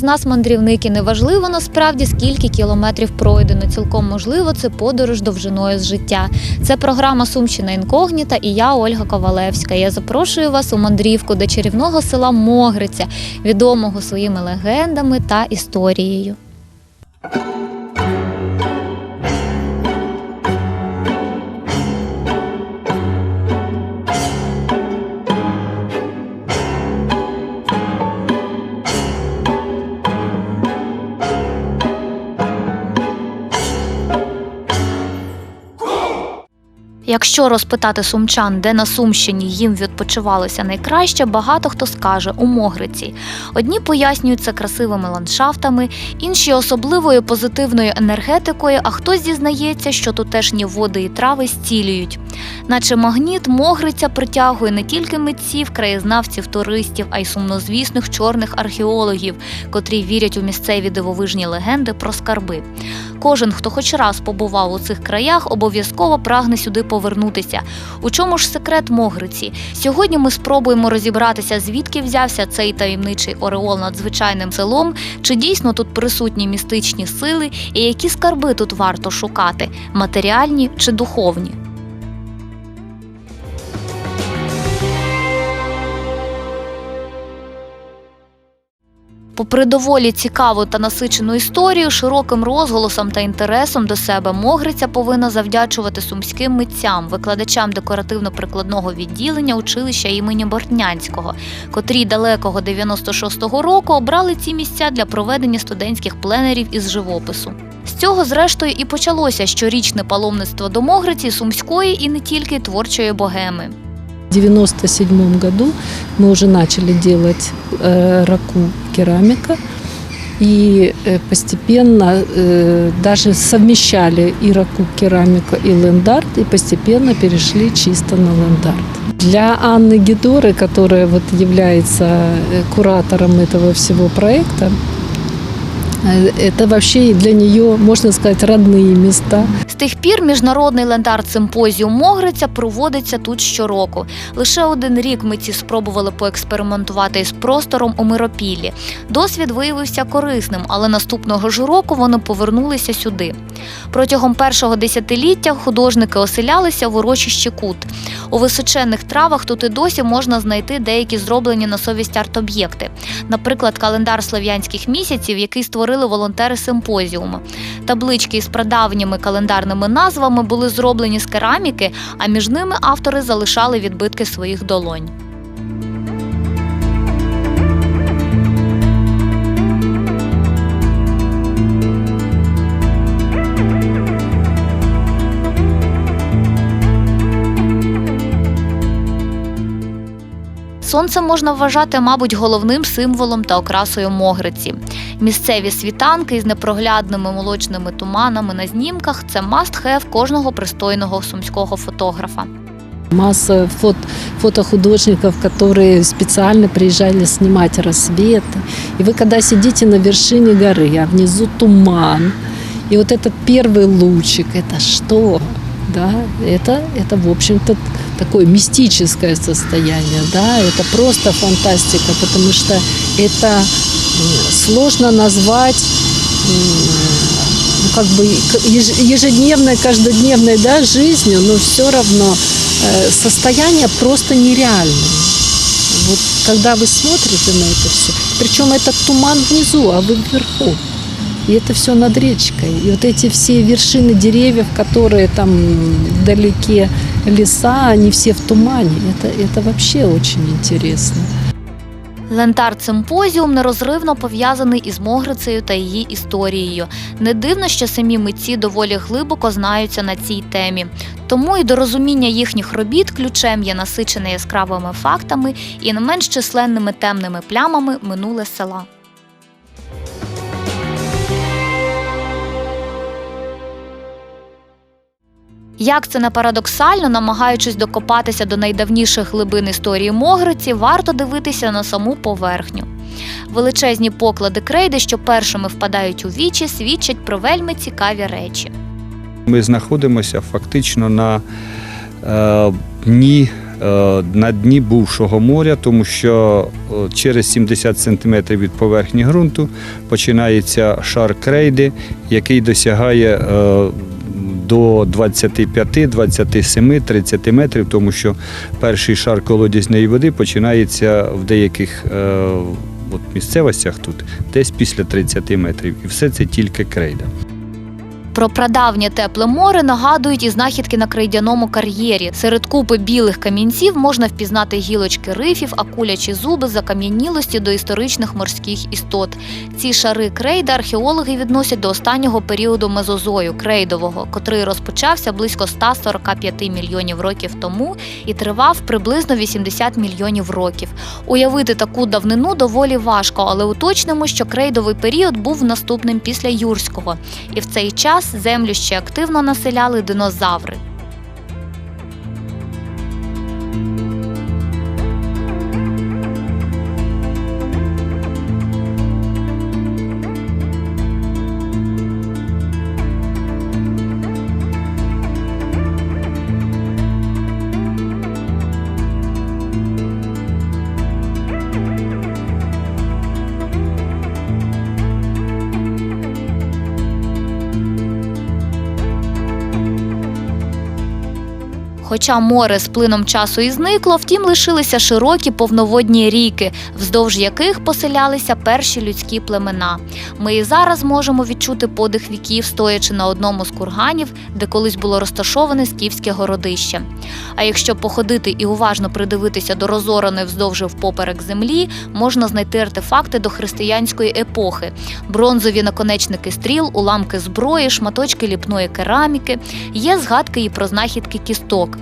із нас мандрівники. неважливо насправді скільки кілометрів пройдено. Цілком можливо, це подорож довжиною з життя. Це програма Сумщина інкогніта і я Ольга Ковалевська. Я запрошую вас у мандрівку до чарівного села Могриця, відомого своїми легендами та історією. Якщо розпитати сумчан, де на Сумщині їм відпочивалося найкраще, багато хто скаже у Могриці. Одні пояснюють це красивими ландшафтами, інші особливою позитивною енергетикою, а хтось зізнається, що тутешні води і трави зцілюють. Наче магніт, Могриця притягує не тільки митців, краєзнавців, туристів, а й сумнозвісних чорних археологів, котрі вірять у місцеві дивовижні легенди про скарби. Кожен, хто хоч раз побував у цих краях, обов'язково прагне сюди повернутися. У чому ж секрет Могриці? Сьогодні ми спробуємо розібратися, звідки взявся цей таємничий ореол над звичайним селом, чи дійсно тут присутні містичні сили, і які скарби тут варто шукати матеріальні чи духовні. Попри доволі цікаву та насичену історію, широким розголосом та інтересом до себе Могриця повинна завдячувати сумським митцям, викладачам декоративно-прикладного відділення училища імені Бортнянського, котрі далекого 96-го року обрали ці місця для проведення студентських пленерів із живопису. З цього, зрештою, і почалося щорічне паломництво до Могриці сумської і не тільки творчої богеми. В 1997 году мы уже начали делать э, раку керамика и э, постепенно э, даже совмещали и раку керамика и лендарт и постепенно перешли чисто на лендарт. Для Анны Гидоры, которая вот является э, куратором этого всего проекта, э, это вообще для нее, можно сказать, родные места. З тих пір міжнародний лендарт симпозіум Могриця проводиться тут щороку. Лише один рік митці спробували поекспериментувати із простором у Миропіллі. Досвід виявився корисним, але наступного ж року вони повернулися сюди. Протягом першого десятиліття художники оселялися в урочищі Кут. У височенних травах тут і досі можна знайти деякі зроблені на совість арт-об'єкти. Наприклад, календар слов'янських місяців, який створили волонтери симпозіуму. Таблички із прадавніми календарними назвами були зроблені з кераміки, а між ними автори залишали відбитки своїх долонь. Сонце можна вважати, мабуть, головним символом та окрасою Могриці. Місцеві світанки із непроглядними молочними туманами на знімках це must-have кожного пристойного сумського фотографа. Масса фот, фотохудожников, которые специально приезжали снимать рассветы. И вы когда сидите на вершине горы, а внизу туман, и вот этот первый лучик, это что? Да, это, это в общем-то, такое мистическое состояние, да, это просто фантастика, потому что это м, сложно назвать м, ну, как бы еж- ежедневной, каждодневной да, жизнью, но все равно э, состояние просто нереальное. Вот когда вы смотрите на это все, причем этот туман внизу, а вы вверху. И это все над речкой. И вот эти все вершины деревьев, которые там вдалеке леса, они все в тумане. Это, это вообще очень интересно. Лентарт симпозіум нерозривно пов'язаний із Могрицею та її історією. Не дивно, що самі митці доволі глибоко знаються на цій темі. Тому і до розуміння їхніх робіт ключем є насичене яскравими фактами і не менш численними темними плямами минуле села. Як це не парадоксально, намагаючись докопатися до найдавніших глибин історії Могриці, варто дивитися на саму поверхню. Величезні поклади крейди, що першими впадають у вічі, свідчать про вельми цікаві речі. Ми знаходимося фактично на е, дні е, на дні бувшого моря, тому що е, через 70 см від поверхні ґрунту починається шар крейди, який досягає е, до 25, 27, 30 метрів, тому що перший шар колодязної води починається в деяких е, от місцевостях тут десь після 30 метрів. І все це тільки крейда. Про прадавнє тепле море нагадують і знахідки на крейдяному кар'єрі. Серед купи білих камінців можна впізнати гілочки рифів, акулячі зуби, закам'янілості до історичних морських істот. Ці шари крейда археологи відносять до останнього періоду мезозою крейдового, котрий розпочався близько 145 мільйонів років тому і тривав приблизно 80 мільйонів років. Уявити таку давнину доволі важко, але уточнимо, що крейдовий період був наступним після юрського, і в цей час землю ще активно населяли динозаври. Хоча море з плином часу і зникло, втім лишилися широкі повноводні ріки, вздовж яких поселялися перші людські племена. Ми і зараз можемо відчути подих віків, стоячи на одному з курганів, де колись було розташоване скіфське городище. А якщо походити і уважно придивитися до розореної вздовж впоперек землі, можна знайти артефакти до християнської епохи: бронзові наконечники стріл, уламки зброї, шматочки ліпної кераміки. Є згадки і про знахідки кісток.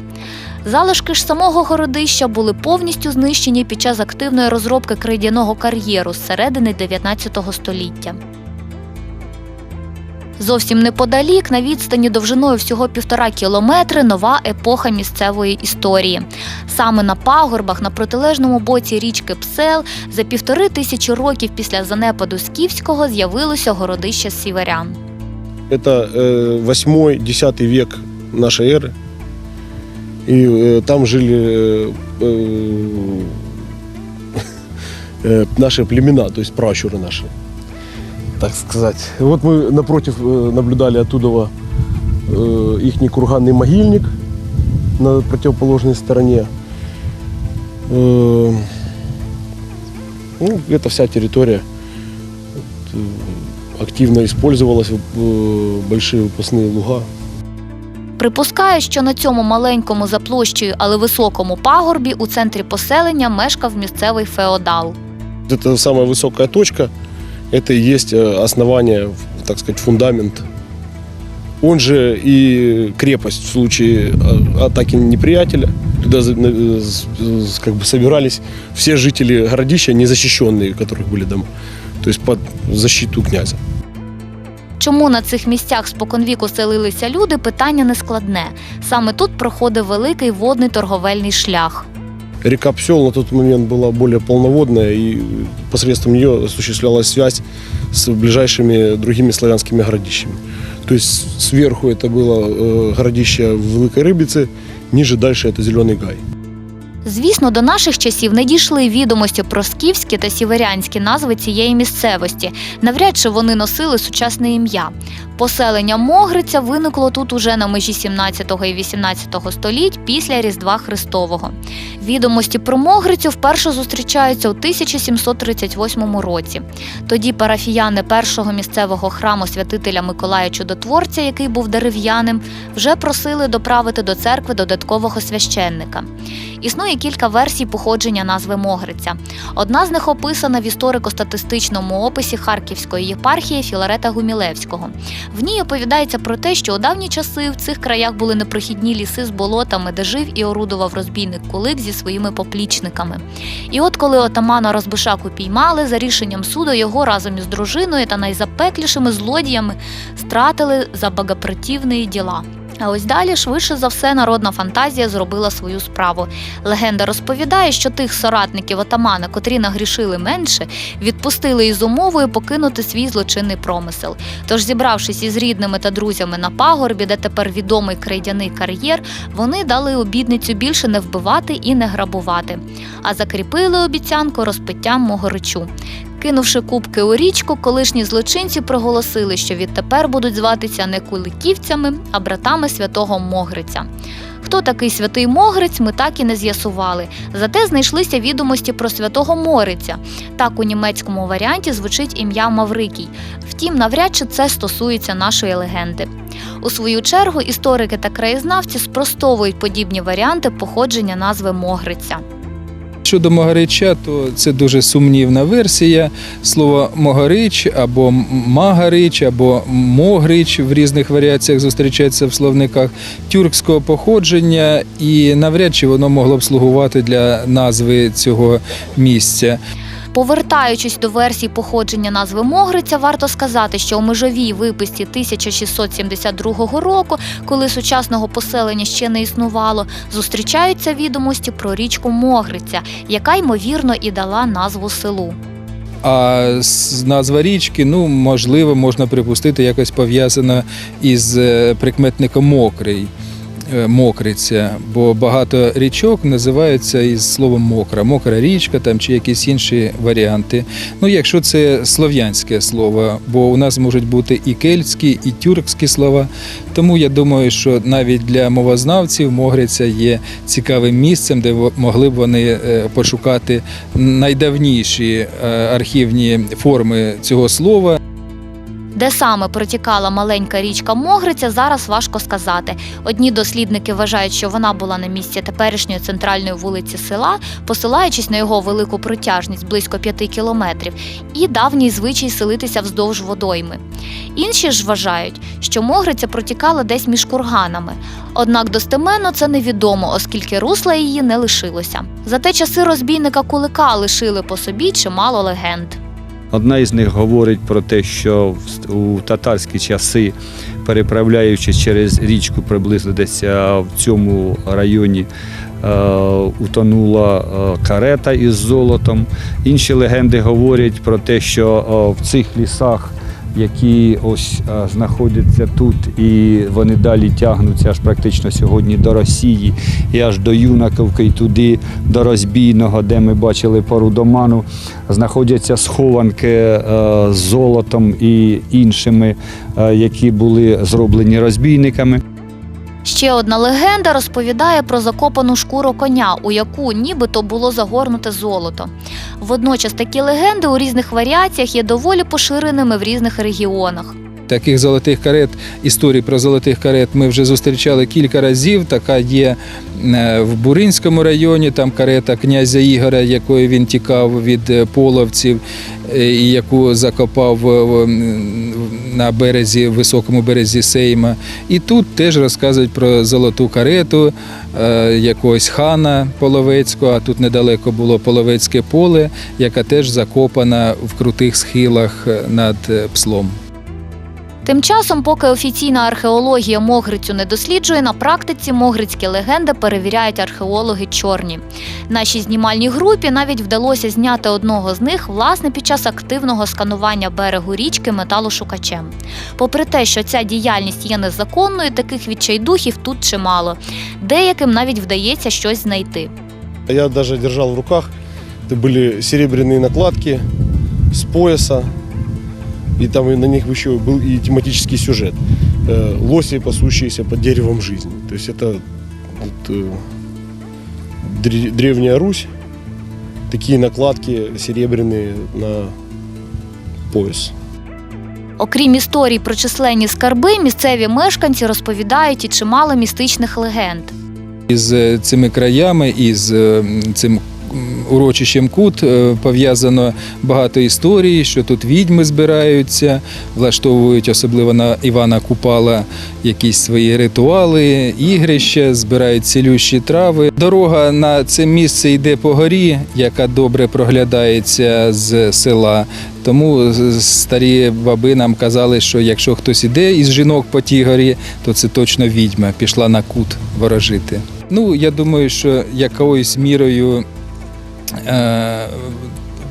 Залишки ж самого городища були повністю знищені під час активної розробки крейдяного кар'єру з середини 19 століття. Зовсім неподалік, на відстані довжиною всього півтора кілометри, нова епоха місцевої історії. Саме на пагорбах на протилежному боці річки Псел за півтори тисячі років після занепаду Скіфського з'явилося городище сіверян. Это э, 8-10 век нашей эры. И э, там жили э, э, наши племена, то есть пращуры наши, так сказать. И вот мы напротив э, наблюдали оттуда э, ихний курганный могильник на противоположной стороне. Э, ну, эта вся территория вот, э, активно использовалась, э, большие выпускные луга. Припускає, що на цьому маленькому за площею, але високому пагорбі у центрі поселення мешкав місцевий феодал. Это самая высокая точка, это и есть э, основание, в- так сказать, фундамент. Он же и крепость в случае э, атаки неприятеля. Туда за- на- э, с- с- как бы собирались все жители городища, незащищенные, у которых были дома. То есть под защиту князя. Чому на цих місцях споконвіку селилися люди, питання не складне. Саме тут проходив великий водний торговельний шлях. Река Псел на тот момент была более полноводная, и посредством нее осуществлялась связь с ближайшими другими славянскими городищами. То есть сверху это было э, городище Великой Рыбицы, ниже дальше это Зеленый Гай. Звісно, до наших часів не дійшли відомості про скіфські та сіверянські назви цієї місцевості. Навряд чи вони носили сучасне ім'я. Поселення Могриця виникло тут уже на межі 17 і 18 століть після Різдва Христового. Відомості про Могрицю вперше зустрічаються у 1738 році. Тоді парафіяни першого місцевого храму святителя Миколая Чудотворця, який був дерев'яним, вже просили доправити до церкви додаткового священника. Існує кілька версій походження назви Могриця. Одна з них описана в історико-статистичному описі Харківської єпархії Філарета Гумілевського. В ній оповідається про те, що у давні часи в цих краях були непрохідні ліси з болотами, де жив і орудував розбійник Кулик зі своїми поплічниками. І от коли отамана Розбишаку піймали, за рішенням суду його разом із дружиною та найзапеклішими злодіями стратили за богопротивні діла. А ось далі, швидше за все, народна фантазія зробила свою справу. Легенда розповідає, що тих соратників отамана, котрі нагрішили менше, відпустили із умовою покинути свій злочинний промисел. Тож, зібравшись із рідними та друзями на пагорбі, де тепер відомий крейдяний кар'єр, вони дали обідницю більше не вбивати і не грабувати, а закріпили обіцянку розпиттям могоричу. Кинувши кубки у річку, колишні злочинці проголосили, що відтепер будуть зватися не куликівцями, а братами святого Могриця. Хто такий святий Могриць, ми так і не з'ясували. Зате знайшлися відомості про святого Мориця. Так у німецькому варіанті звучить ім'я Маврикій. Втім, навряд чи це стосується нашої легенди. У свою чергу історики та краєзнавці спростовують подібні варіанти походження назви Могриця. Щодо Могарича, то це дуже сумнівна версія. Слово Могарич або Магарич, або Могрич в різних варіаціях зустрічається в словниках тюркського походження, і навряд чи воно могло б слугувати для назви цього місця. Повертаючись до версії походження назви Могриця, варто сказати, що у межовій виписці 1672 року, коли сучасного поселення ще не існувало, зустрічаються відомості про річку Могриця, яка ймовірно і дала назву селу. А назва річки, ну можливо, можна припустити, якось пов'язана із е, прикметником мокрий. Е, Мокриця, бо багато річок називаються із словом мокра, мокра річка там чи якісь інші варіанти. Ну, якщо це слов'янське слово, бо у нас можуть бути і кельтські, і тюркські слова. Тому я думаю, що навіть для мовознавців Могриця є цікавим місцем, де могли б вони е, пошукати найдавніші е, архівні форми цього слова. Де саме протікала маленька річка Могриця, зараз важко сказати. Одні дослідники вважають, що вона була на місці теперішньої центральної вулиці села, посилаючись на його велику протяжність близько п'яти кілометрів, і давній звичай селитися вздовж водойми. Інші ж вважають, що Могриця протікала десь між курганами. Однак достеменно це невідомо, оскільки русла її не лишилося. Зате часи розбійника Кулика лишили по собі чимало легенд. Одна із них говорить про те, що у татарські часи, переправляючи через річку, приблизно десь е, в цьому районі е, утонула е, карета із золотом. Інші легенди говорять про те, що в цих лісах, які ось знаходяться тут, і вони далі тягнуться аж практично сьогодні до Росії і аж до Юнаковки, і туди до Розбійного, де ми бачили пару доману, знаходяться схованки е, з золотом і іншими, е, які були зроблені розбійниками. Ще одна легенда розповідає про закопану шкуру коня, у яку нібито було загорнуте золото. Водночас такі легенди у різних варіаціях є доволі поширеними в різних регіонах. Таких золотих карет, історій про золотих карет ми вже зустрічали кілька разів. Така є е, в Буринському районі, там карета князя Ігоря, якою він тікав від е, половців, е, і яку закопав на березі, високому березі Сейма. І тут теж розказують про золоту карету якогось хана Половецького, а тут недалеко було Половецьке поле, яка теж закопана в крутих схилах над пслом. Тим часом, поки офіційна археологія Могрицю не досліджує, на практиці могрицькі легенди перевіряють археологи чорні. Нашій знімальній групі навіть вдалося зняти одного з них власне під час активного сканування берегу річки металошукачем. Попри те, що ця діяльність є незаконною, таких відчайдухів тут чимало. Деяким навіть вдається щось знайти. Я даже держал в руках, это были серебряные накладки с пояса, и там и на них еще был и тематический сюжет. Э, Лоси, пасущиеся под деревом жизни. То есть это вот, э, дре- древняя Русь, такие накладки серебряные на пояс. Окрім історій про численні скарби, місцеві мешканці розповідають і чимало містичних легенд. Із е, цими краями, із е, цим м, урочищем Кут е, пов'язано багато історій, що тут відьми збираються, влаштовують особливо на Івана Купала якісь свої ритуали, ігрища, збирають цілющі трави. Дорога на це місце йде по горі, яка добре проглядається з села. Тому старі баби нам казали, що якщо хтось іде із жінок по тій горі, то це точно відьма пішла на кут ворожити. Ну, я думаю, що якоюсь мірою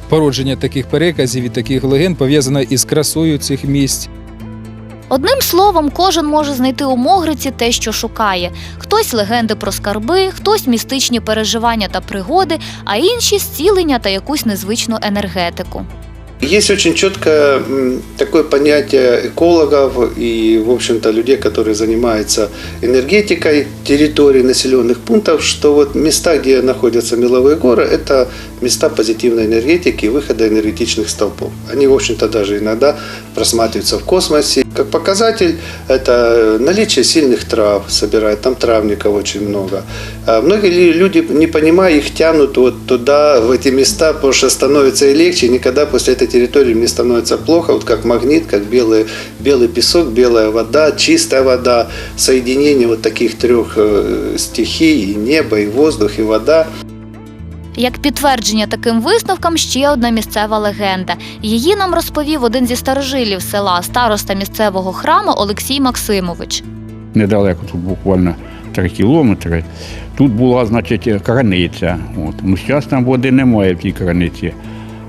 породження таких переказів і таких легенд пов'язано із красою цих місць. Одним словом, кожен може знайти у Могриці те, що шукає. Хтось легенди про скарби, хтось містичні переживання та пригоди, а інші зцілення та якусь незвичну енергетику. Есть очень четко такое понятие экологов и, в общем-то, людей, которые занимаются энергетикой территорий населенных пунктов, что вот места, где находятся меловые горы, это места позитивной энергетики и выхода энергетичных столпов. Они, в общем-то, даже иногда просматриваются в космосе. Как показатель, это наличие сильных трав собирает, там травников очень много. А Многие люди, не понимая, их тянут вот туда, в эти места, потому что становится и легче, никогда после этой территории мне становится плохо, вот как магнит, как белый, белый песок, белая вода, чистая вода, соединение вот таких трех э, стихий, и небо, и воздух, и вода. Як підтвердження таким висновкам ще одна місцева легенда. Її нам розповів один зі старожилів села, староста місцевого храму Олексій Максимович. недалеко, тут буквально 3 кілометри. Тут була, значить, краниця. От. Ну, зараз там води немає в тій краниці.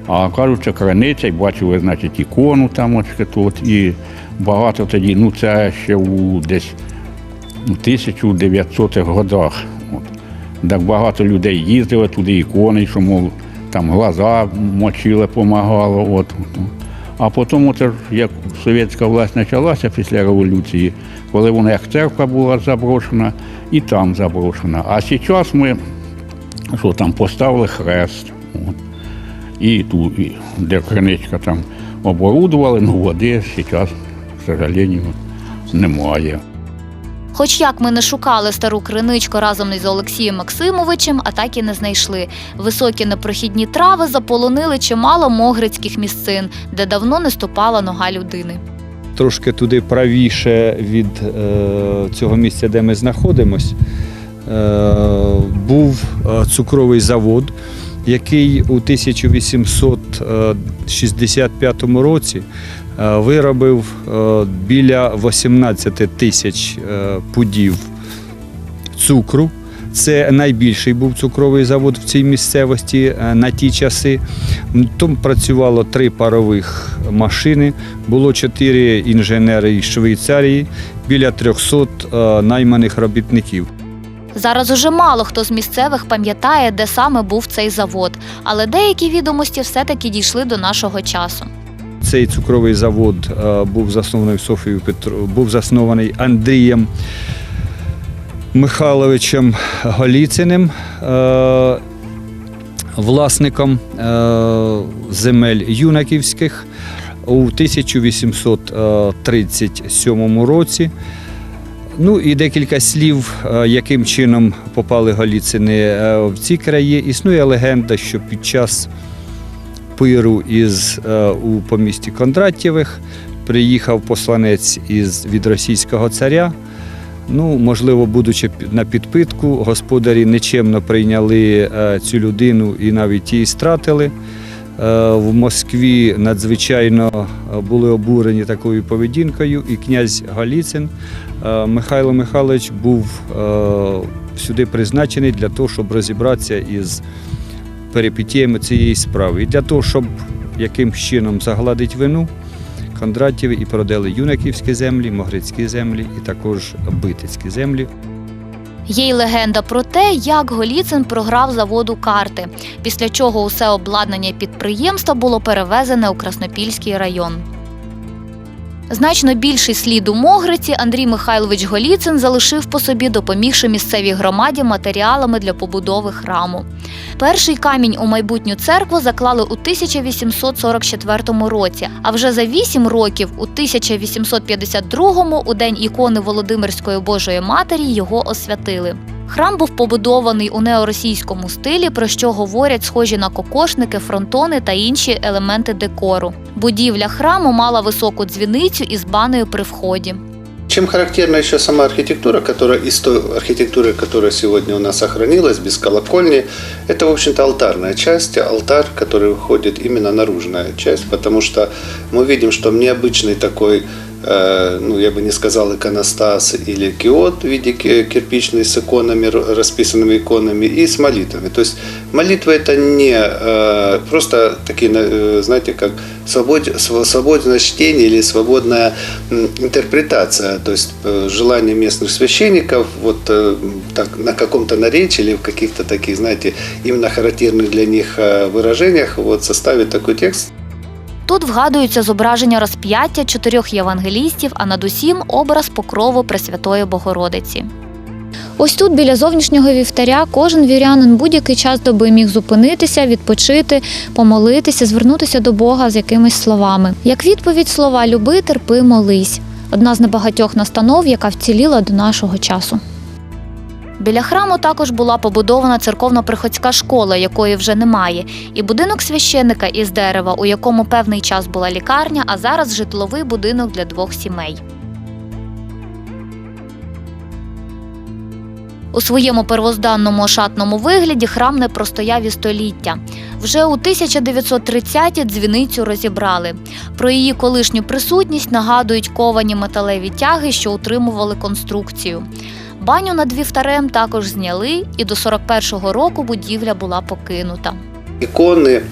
А кажуть, що краниця, і бачили, значить, ікону там от, тут, і багато тоді, ну це ще у десь у 1900-х годах. От. Так багато людей їздили туди, ікони, що, мов, там глаза мочили, помагало. От. А потім, от, як совєтська власть почалася після революції, коли вона як церква була заброшена, і там заброшена. А зараз ми що там поставили хрест. От. І ту, і, де криничка там оборудували, ну води зараз, к сожалению, немає. Хоч як ми не шукали стару криничку разом із Олексієм Максимовичем, а так і не знайшли. Високі непрохідні трави заполонили чимало могрицьких місцин, де давно не ступала нога людини. трошки туди правіше від е, цього місця, де ми знаходимось, е, був е, цукровий завод, який у 1865 році е, виробив е, біля 18 тисяч е, пудів цукру. Це найбільший був цукровий завод в цій місцевості е, на ті часи. Там працювало три парових машини, було чотири інженери із Швейцарії, біля 300 е, найманих робітників. Зараз уже мало хто з місцевих пам'ятає, де саме був цей завод, але деякі відомості все-таки дійшли до нашого часу. Цей цукровий завод е, був заснований Софією Петро, був заснований Андрієм Михайловичем Голіциним, е, власником е, земель юнаківських у 1837 році. Ну і декілька слів, е, яким чином попали Голіцини е, в ці краї. Існує легенда, що під час пиру із, е, у помісті Кондратєвих приїхав посланець із, від російського царя. Ну, можливо, будучи на підпитку, господарі нечемно прийняли цю людину і навіть її стратили. Е, В Москві надзвичайно е, були обурені такою поведінкою, і князь Галіцин е, Михайло Михайлович був сюди призначений для того, щоб розібратися із перипетіями цієї справи. І для того, щоб яким чином загладити вину, Кондратєві і продали юнаківські землі, могрицькі землі і також битицькі землі. Є й легенда про те, як Голіцин програв заводу карти, після чого усе обладнання підприємства було перевезене у Краснопільський район. Значно більший слід у Могриці Андрій Михайлович Голіцин залишив по собі, допомігши місцевій громаді матеріалами для побудови храму. Перший камінь у майбутню церкву заклали у 1844 році, а вже за вісім років, у 1852 у день ікони Володимирської Божої Матері його освятили. Храм був побудований у неоросійському стилі, про що говорять схожі на кокошники, фронтони та інші елементи декору. Будівля храму мала високу дзвіницю із баною при вході. Чем характерна еще сама архитектура, которая из той архитектуры, которая сегодня у нас сохранилась, без колокольни, это, в общем-то, алтарная часть, алтарь, который выходит именно наружная часть, потому что мы видим, что необычный такой э, ну, я бы не сказал, иконостас или киот в виде ки- кирпичный с иконами, расписанными иконами и с молитвами. То есть молитва это не э, просто такие, э, знаете, как свобод, св- свободное чтение или свободная интерпретация, то есть э, желание местных священников вот э, так, на каком-то наречии или в каких-то таких, знаете, именно характерных для них э, выражениях вот составить такой текст, Тут вгадуються зображення розп'яття чотирьох євангелістів, а над усім образ покрову Пресвятої Богородиці. Ось тут, біля зовнішнього вівтаря, кожен вірянин будь-який час доби міг зупинитися, відпочити, помолитися, звернутися до Бога з якимись словами. Як відповідь слова люби, терпи, молись одна з небагатьох настанов, яка вціліла до нашого часу. Біля храму також була побудована церковно-приходська школа, якої вже немає, і будинок священика із дерева, у якому певний час була лікарня, а зараз житловий будинок для двох сімей. У своєму первозданному ошатному вигляді храм не простояв і століття. Вже у 1930-ті дзвіницю розібрали. Про її колишню присутність нагадують ковані металеві тяги, що утримували конструкцію. Баню над вівтарем також зняли, і до 41-го року будівля була покинута. иконы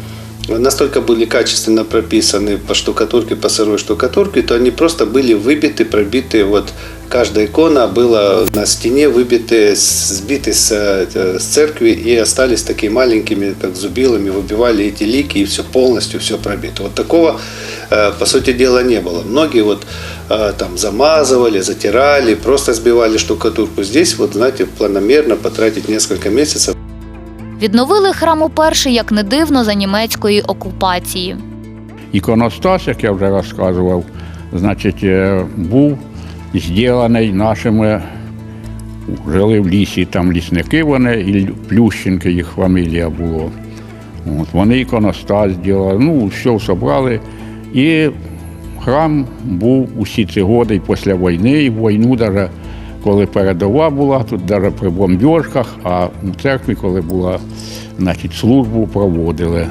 настолько были качественно прописаны по штукатурке, по сырой штукатурке, то они просто были выбиты, пробиты. Вот каждая икона была на стене выбиты, сбиты с, э, с церкви и остались такими маленькими, как зубилами, выбивали эти лики и все полностью все пробито. Вот такого, э, по сути дела, не было. Многие вот э, там замазывали, затирали, просто сбивали штукатурку. Здесь вот, знаете, планомерно потратить несколько месяцев Відновили храм уперше, як не дивно, за німецької окупації. Іконостас, як я вже розказував, значить, е, був зроблений нашими, жили в лісі, там лісники вони, і Плющенки їх фамілія була. От, вони іконостас зробили, ну, все зібрали. І храм був усі ці і після війни, і війну навіть, коли передова була, тут навіть при бомбіжках, а у церкві, коли була, значить, службу проводили.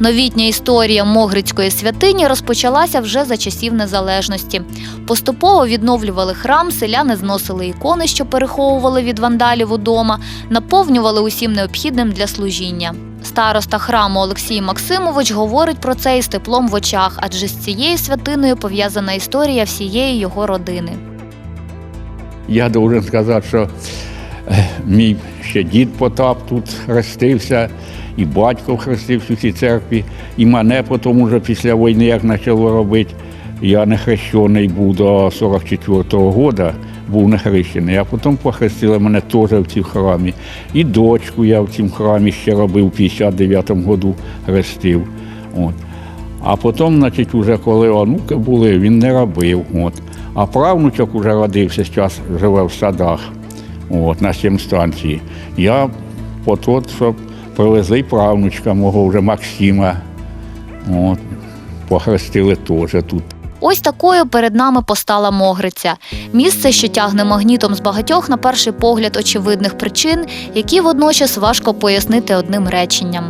Новітня історія Могрицької святині розпочалася вже за часів незалежності. Поступово відновлювали храм, селяни зносили ікони, що переховували від вандалів удома, наповнювали усім необхідним для служіння. Староста храму Олексій Максимович говорить про це із теплом в очах, адже з цією святиною пов'язана історія всієї його родини. Я должен сказати, що е, мій ще дід Потап тут хрестився, і батько хрестився у цій церкві, і мене потім уже після війни, як почало робити, я не хрещений був до 44-го року, був не хрещений, а потім похрестили мене теж в цій храмі. І дочку я в цьому храмі ще робив, в 59-му году хрестив. От. А потім, значить, уже коли онуки були, він не робив. От. А правнучок уже родився, зараз живе в садах от, на сім станції. Я по тот, щоб привезли правнучка мого вже Максима. От, похрестили теж тут. Ось такою перед нами постала Могриця. Місце, що тягне магнітом з багатьох, на перший погляд, очевидних причин, які водночас важко пояснити одним реченням.